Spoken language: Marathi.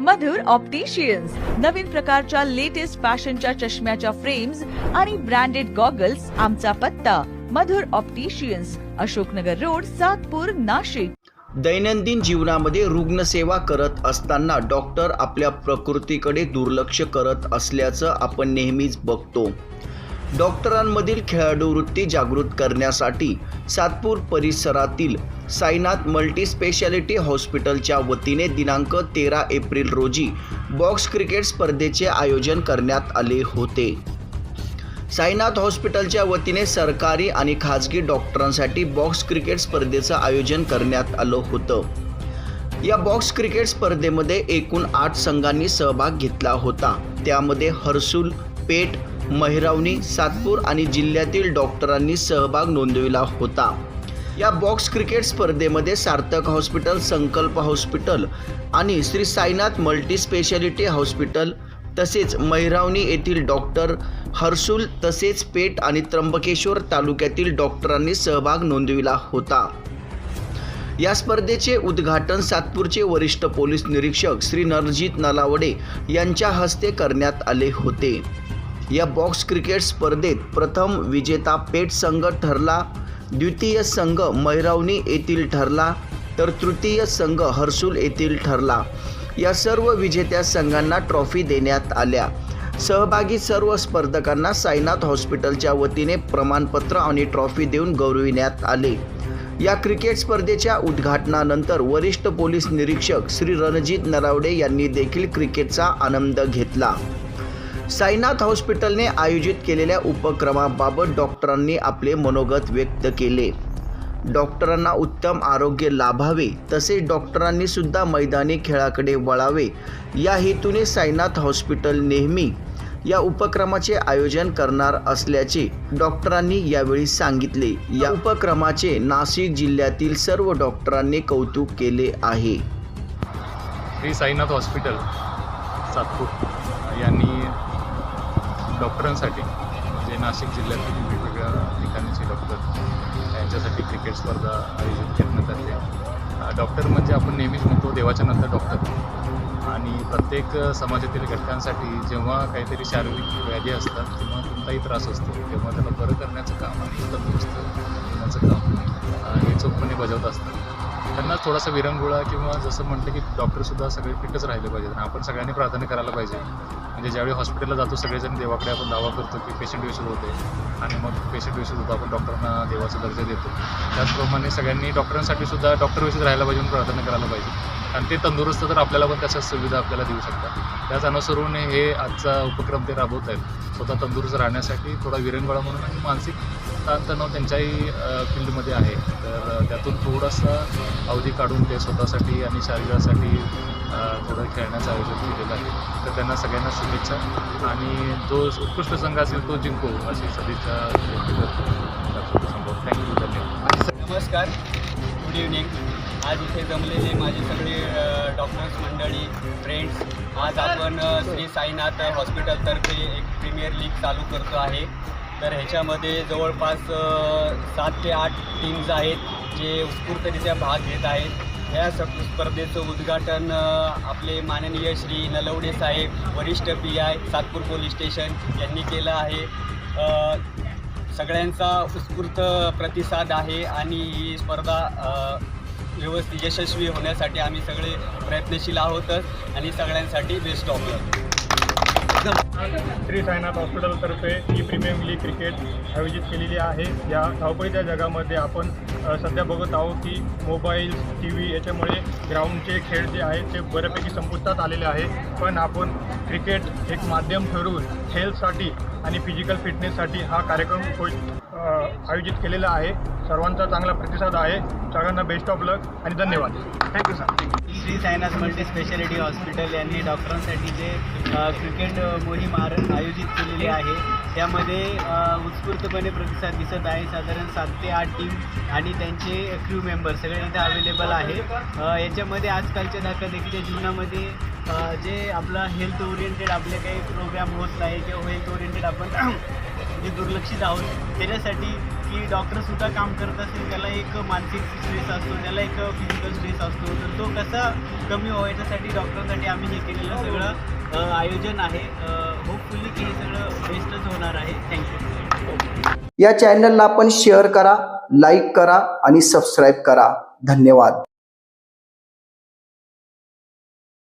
मधुर ऑप्टिशियन्स नवीन प्रकारच्या लेटेस्ट फॅशनच्या चष्म्याच्या फ्रेम्स आणि ब्रँडेड गॉगल्स आमचा पत्ता मधुर ऑप्टिशियन्स अशोकनगर रोड सातपूर नाशिक. दैनंदिन जीवनामध्ये रुग्णसेवा करत असताना डॉक्टर आपल्या प्रकृतीकडे दुर्लक्ष करत असल्याचं आपण नेहमीच बघतो. डॉक्टरांमधील खेळाडू वृत्ती जागृत करण्यासाठी सातपूर परिसरातील साईनाथ मल्टी स्पेशालिटी हॉस्पिटलच्या वतीने दिनांक तेरा एप्रिल रोजी बॉक्स क्रिकेट स्पर्धेचे आयोजन करण्यात आले होते. साईनाथ हॉस्पिटलच्या वतीने सरकारी आणि खाजगी डॉक्टरांसाठी बॉक्स क्रिकेट स्पर्धेचं आयोजन करण्यात आलं होतं. या बॉक्स क्रिकेट स्पर्धेमध्ये एकूण आठ संघांनी सहभाग घेतला होता. त्यामध्ये हर्सुल पेठ महिरावणी सातपूर आणि जिल्ह्यातील डॉक्टरांनी सहभाग नोंदविला होता. या बॉक्स क्रिकेट स्पर्धेमध्ये सार्थक हॉस्पिटल संकल्प हॉस्पिटल आणि श्री साईनाथ मल्टीस्पेशालिटी हॉस्पिटल तसेच महिरावणी येथील डॉक्टर हर्सुल तसेच पेठ आणि त्र्यंबकेश्वर तालुक्यातील डॉक्टरांनी सहभाग नोंदविला होता. या स्पर्धेचे उद्घाटन सातपूरचे वरिष्ठ पोलीस निरीक्षक श्री नरजित नलावडे यांच्या हस्ते करण्यात आले होते. या बॉक्स क्रिकेट स्पर्धेत प्रथम विजेता पेठ संघ ठरला द्वितीय संघ मैरावणी येथील ठरला तर तृतीय संघ हर्सुल येथील ठरला. या सर्व विजेत्या संघांना ट्रॉफी देण्यात आल्या. सहभागी सर्व स्पर्धकांना साईनाथ हॉस्पिटलच्या वतीने प्रमाणपत्र आणि ट्रॉफी देऊन गौरविण्यात आले. या क्रिकेट स्पर्धेच्या उद्घाटनानंतर वरिष्ठ पोलीस निरीक्षक श्री रणजित नरावडे यांनी देखील क्रिकेटचा आनंद घेतला. साईनाथ हॉस्पिटलने आयोजित केलेल्या उपक्रमाबाबत डॉक्टरांनी आपले मनोगत व्यक्त केले. डॉक्टरांना उत्तम आरोग्य लाभावे तसेच डॉक्टरांनी सुद्धा मैदानी खेळाकडे वळावे. या हेतूने साईनाथ हॉस्पिटल नेहमी या उपक्रमाचे आयोजन करणार असल्याचे डॉक्टरांनी यावेळी सांगितले. या उपक्रमाचे नाशिक जिल्ह्यातील सर्व डॉक्टरांनी कौतुक केले आहे. श्री साईनाथ हॉस्पिटल सातपूर यांनी डॉक्टरांसाठी. म्हणजे नाशिक जिल्ह्यातील वेगवेगळ्या ठिकाणीचे डॉक्टर यांच्यासाठी क्रिकेट स्पर्धा आयोजित करण्यात आली डॉक्टर म्हणजे आपण नेहमीच म्हणतो देवाच्या नंतर डॉक्टर. आणि प्रत्येक समाजातील घटकांसाठी जेव्हा काहीतरी शारीरिक व्याधी असतात किंवा कोणताही त्रास असतो. तेव्हा त्याला बरं करण्याचं काम आणि तंदुरुस्त करण्याचं काम हे चोखपणे बजावत असतात. त्यांना थोडासा विरंगुळा किंवा जसं म्हटलं की डॉक्टरसुद्धा सगळे फिटच राहिले पाहिजेत आणि आपण सगळ्यांनी प्राधान्य करायला पाहिजे. म्हणजे ज्यावेळी हॉस्पिटलला जातो सगळेजण देवाकडे आपण दावा करतो की पेशंट व्यवस्थित होते आणि मग पेशंट व्यवस्थित होतो आपण डॉक्टरांना देवाचा दर्जा देतो. त्याचप्रमाणे सगळ्यांनी डॉक्टरांसाठी सुद्धा डॉक्टर विशेष राहायला पाहिजे म्हणून प्रार्थना करायला पाहिजे. आणि ते तंदुरुस्त तर आपल्याला पण त्याच्या सुविधा आपल्याला देऊ शकतात. त्याच अनुसरून हे आजचा उपक्रम ते राबवत आहेत स्वतः तंदुरुस्त राहण्यासाठी थोडा विरंगुळा म्हणून आणि मानसिक ताणतणाव त्यांच्याही फील्डमध्ये आहे. तर त्यातून थोडासा अवधी काढून ते स्वतःसाठी आणि शरीरासाठी थोडं खेळण्याचं आयोजन केलेलं आहे. तर त्यांना सगळ्यांना शुभेच्छा आणि जो उत्कृष्ट संघ असेल तो जिंको अशी सदिच्छा थँक्यू धन्यवाद. नमस्कार. गुड इव्हनिंग आज इथे जमलेले माझे सगळे डॉक्टर्स मंडळी फ्रेंड्स आज आपण श्री साईनाथ हॉस्पिटलतर्फे एक प्रीमियर लीग चालू करतो आहे. तर ह्याच्यामध्ये जवळपास सात ते आठ टीम्स आहेत जे उत्स्फूर्तरित्या भाग घेत आहेत. या स- स्पर्धेचं उद्घाटन आपले माननीय श्री नलवडे साहेब वरिष्ठ P I Satpur police station यांनी केलं आहे. सगळ्यांचा उत्स्फूर्त प्रतिसाद आहे आणि ही स्पर्धा व्यवस्थित यशस्वी होण्यासाठी आम्ही सगळे प्रयत्नशील आहोतच आणि सगळ्यांसाठी बेस्ट ऑफ श्री साईनाथ हॉस्पिटलतर्फे ही प्रीमियम लीग क्रिकेट आयोजित केलेली आहे. या धावपळीच्या जगामध्ये आपण सध्या बघत आहोत की मोबाईल टी व्ही याच्यामुळे ग्राउंडचे खेळ जे आहेत ते बऱ्यापैकी संपुष्टात आलेले आहे. पण आपण क्रिकेट एक माध्यम ठरवून हेल्थसाठी आणि फिजिकल फिटनेससाठी हा कार्यक्रम होईल आयोजित केलेलं आहे. सर्वांचा चांगला प्रतिसाद आहे. सगळ्यांना बेस्ट ऑफ लक आणि धन्यवाद. Thank you sir Shri Sainath multi speciality hospital यांनी डॉक्टरांसाठी जे क्रिकेट मोहीम आर आयोजित केलेली आहे. त्यामध्ये उत्स्फूर्तपणे प्रतिसाद दिसत आहे. साधारण सात ते आठ टीम आणि त्यांचे क्रू मेंबर सगळे इथे अवेलेबल आहे. याच्यामध्ये आजकालच्या धकाधकीच्या जीवनामध्ये जे आपला हेल्थ ओरिएंटेड आपले काही प्रोग्राम होत नाही किंवा हेल्थ ओरिएंटेड आपण जे दुर्लक्षित आहोत त्याच्यासाठी की डॉक्टरसुद्धा काम करत असेल त्याला एक मानसिक स्ट्रेस असतो त्याला एक फिजिकल स्ट्रेस असतो. तर तो कसा कमी व्हायच्यासाठी डॉक्टरसाठी आम्ही हे केलेलं सगळं आयोजन आहे. होपफुली की हे सगळं बेस्टच होणार आहे. थँक्यू या चॅनलला आपण शेअर करा लाईक करा आणि सबस्क्राईब करा. धन्यवाद.